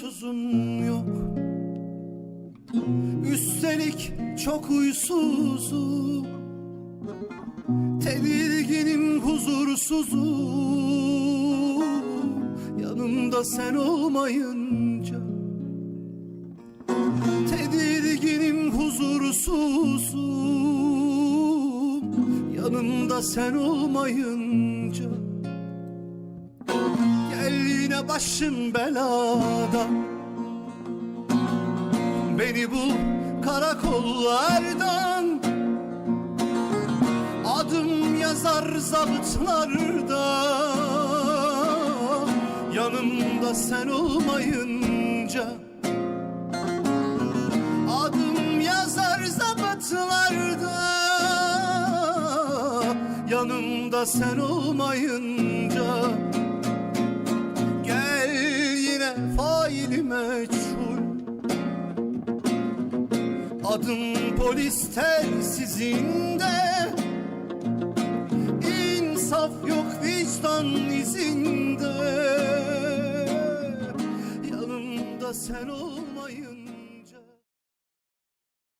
tuzum yok. Üstelik çok uysuzum Tedirginim huzursuzum. Yanımda sen olmayınca. Tedirginim huzursuzum. Yanımda sen olmayınca yine başım belada. Beni bul karakollardan. Adım yazar zabıtlarda Yanımda sen olmayınca. Adım yazar zabıtlarda Yanımda sen olmayınca faili meçhul Adım polis telsizinde İnsaf yok vicdan izinde. Yanımda sen olmayın